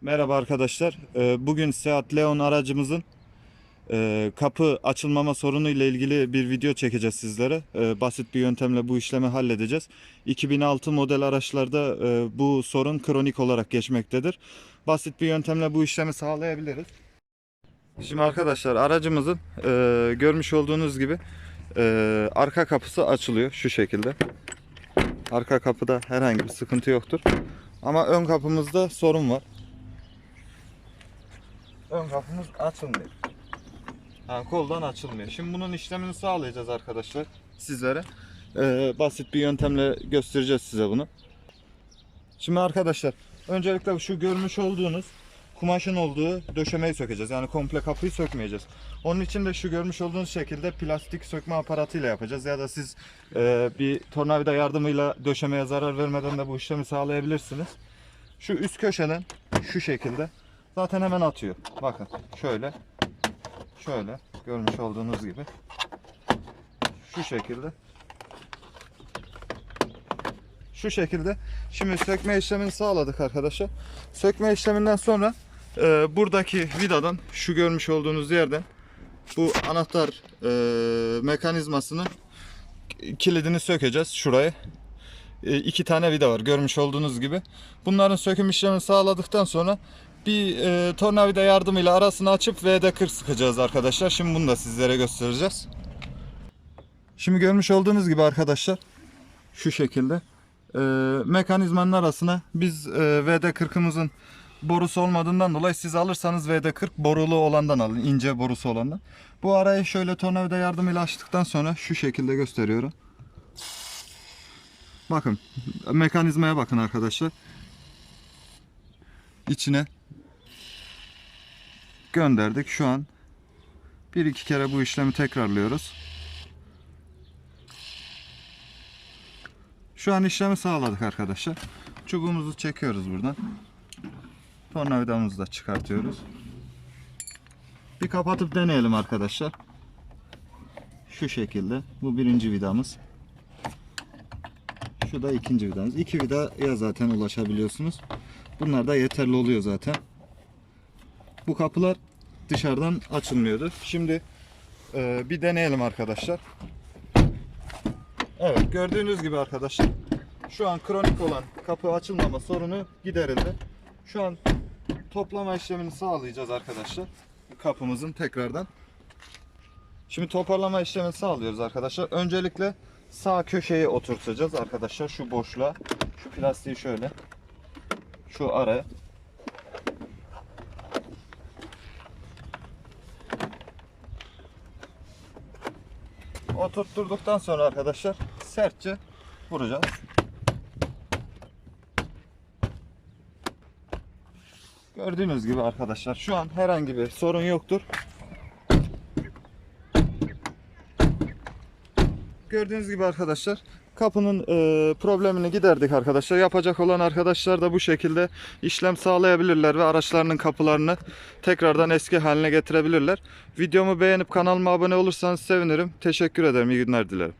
Merhaba arkadaşlar. Ee, Bugün Seat Leon aracımızın e, kapı açılmama sorunu ile ilgili bir video çekeceğiz sizlere. Ee, Basit bir yöntemle bu işlemi halledeceğiz. 2006 model araçlarda e, bu sorun kronik olarak geçmektedir. Basit bir yöntemle bu işlemi sağlayabiliriz. Şimdi arkadaşlar aracımızın e, görmüş olduğunuz gibi arka kapısı açılıyor şu şekilde. Arka kapıda herhangi bir sıkıntı yoktur. Ama ön kapımızda sorun var. Ön kapımız açılmıyor. Ha, koldan açılmıyor. Şimdi bunun işlemini sağlayacağız arkadaşlar sizlere. Ee, basit bir yöntemle göstereceğiz size bunu. Şimdi arkadaşlar öncelikle şu görmüş olduğunuz kumaşın olduğu döşemeyi sökeceğiz. Yani komple kapıyı sökmeyeceğiz. Onun için de şu görmüş olduğunuz şekilde plastik sökme aparatıyla yapacağız. Ya da siz e, bir tornavida yardımıyla döşemeye zarar vermeden de bu işlemi sağlayabilirsiniz. Şu üst köşeden şu şekilde zaten hemen atıyor. Bakın şöyle şöyle görmüş olduğunuz gibi şu şekilde şu şekilde şimdi sökme işlemini sağladık arkadaşlar. Sökme işleminden sonra e, buradaki vidadan şu görmüş olduğunuz yerden bu anahtar e, mekanizmasının kilidini sökeceğiz şuraya. E, iki tane vida var görmüş olduğunuz gibi. Bunların söküm işlemini sağladıktan sonra bir e, tornavida yardımıyla arasını açıp VD40 sıkacağız arkadaşlar. Şimdi bunu da sizlere göstereceğiz. Şimdi görmüş olduğunuz gibi arkadaşlar şu şekilde e, mekanizmanın arasına biz e, VD40'ımızın borusu olmadığından dolayı siz alırsanız VD40 borulu olandan alın. ince borusu olandan. Bu arayı şöyle tornavida yardımıyla açtıktan sonra şu şekilde gösteriyorum. Bakın mekanizmaya bakın arkadaşlar. İçine gönderdik. Şu an bir iki kere bu işlemi tekrarlıyoruz. Şu an işlemi sağladık arkadaşlar. Çubuğumuzu çekiyoruz buradan. Tornavidamızı da çıkartıyoruz. Bir kapatıp deneyelim arkadaşlar. Şu şekilde. Bu birinci vidamız. Şu da ikinci vidamız. İki vidaya zaten ulaşabiliyorsunuz. Bunlar da yeterli oluyor zaten. Bu kapılar dışarıdan açılmıyordu. Şimdi e, bir deneyelim arkadaşlar. Evet gördüğünüz gibi arkadaşlar şu an kronik olan kapı açılmama sorunu giderildi. Şu an toplama işlemini sağlayacağız arkadaşlar. Kapımızın tekrardan. Şimdi toparlama işlemini sağlıyoruz arkadaşlar. Öncelikle sağ köşeye oturtacağız arkadaşlar şu boşluğa. Şu plastiği şöyle. Şu araya. Oturtturduktan sonra arkadaşlar sertçe vuracağız. Gördüğünüz gibi arkadaşlar şu an herhangi bir sorun yoktur. Gördüğünüz gibi arkadaşlar kapının e, problemini giderdik arkadaşlar. Yapacak olan arkadaşlar da bu şekilde işlem sağlayabilirler ve araçlarının kapılarını tekrardan eski haline getirebilirler. Videomu beğenip kanalıma abone olursanız sevinirim. Teşekkür ederim. İyi günler dilerim.